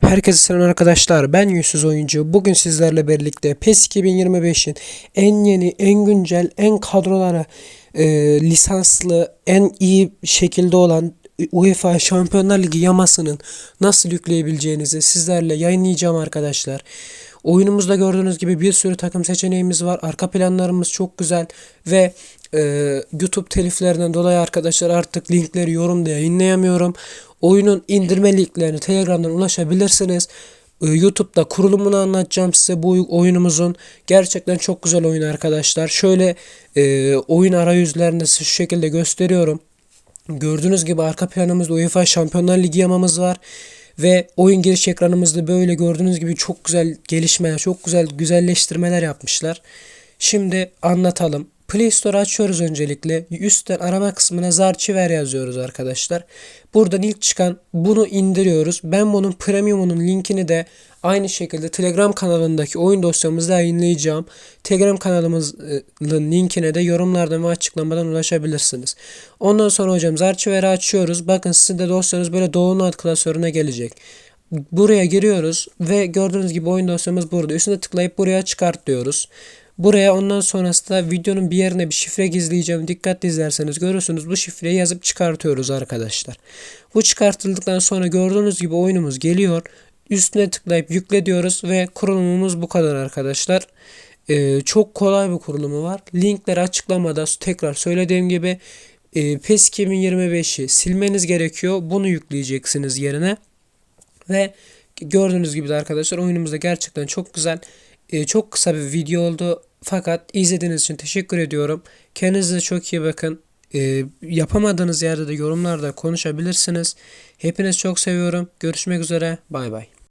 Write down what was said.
Herkese selam arkadaşlar. Ben Yüzsüz Oyuncu. Bugün sizlerle birlikte PES 2025'in en yeni, en güncel, en kadrolara e, lisanslı, en iyi şekilde olan UEFA Şampiyonlar Ligi yamasının nasıl yükleyebileceğinizi sizlerle yayınlayacağım arkadaşlar. Oyunumuzda gördüğünüz gibi bir sürü takım seçeneğimiz var. Arka planlarımız çok güzel ve e, YouTube teliflerinden dolayı arkadaşlar artık linkleri yorumda yayınlayamıyorum. Oyunun indirme linklerine Telegram'dan ulaşabilirsiniz. E, YouTube'da kurulumunu anlatacağım size bu oyunumuzun. Gerçekten çok güzel oyun arkadaşlar. Şöyle e, oyun arayüzlerinde size şu şekilde gösteriyorum. Gördüğünüz gibi arka planımızda UEFA Şampiyonlar Ligi yamamız var. Ve oyun giriş ekranımızda böyle gördüğünüz gibi çok güzel gelişmeler, çok güzel güzelleştirmeler yapmışlar. Şimdi anlatalım. Play Store açıyoruz öncelikle. Üstten arama kısmına Zarchiver yazıyoruz arkadaşlar. Buradan ilk çıkan bunu indiriyoruz. Ben bunun premiumunun linkini de aynı şekilde Telegram kanalındaki oyun dosyamızda yayınlayacağım. Telegram kanalımızın linkine de yorumlardan ve açıklamadan ulaşabilirsiniz. Ondan sonra hocam Zarchiver'i açıyoruz. Bakın sizin de dosyanız böyle Download klasörüne gelecek. Buraya giriyoruz ve gördüğünüz gibi oyun dosyamız burada. Üstüne tıklayıp buraya çıkart diyoruz. Buraya ondan sonrasında videonun bir yerine bir şifre gizleyeceğim. Dikkatli izlerseniz görürsünüz bu şifreyi yazıp çıkartıyoruz arkadaşlar. Bu çıkartıldıktan sonra gördüğünüz gibi oyunumuz geliyor. Üstüne tıklayıp yükle diyoruz ve kurulumumuz bu kadar arkadaşlar. Ee, çok kolay bir kurulumu var. Linkler açıklamada tekrar söylediğim gibi e, PES 2025'i silmeniz gerekiyor. Bunu yükleyeceksiniz yerine. Ve gördüğünüz gibi de arkadaşlar oyunumuz da gerçekten çok güzel. Ee, çok kısa bir video oldu. Fakat izlediğiniz için teşekkür ediyorum. Kendinize çok iyi bakın. Ee, yapamadığınız yerde de yorumlarda konuşabilirsiniz. Hepiniz çok seviyorum. Görüşmek üzere. Bay bay.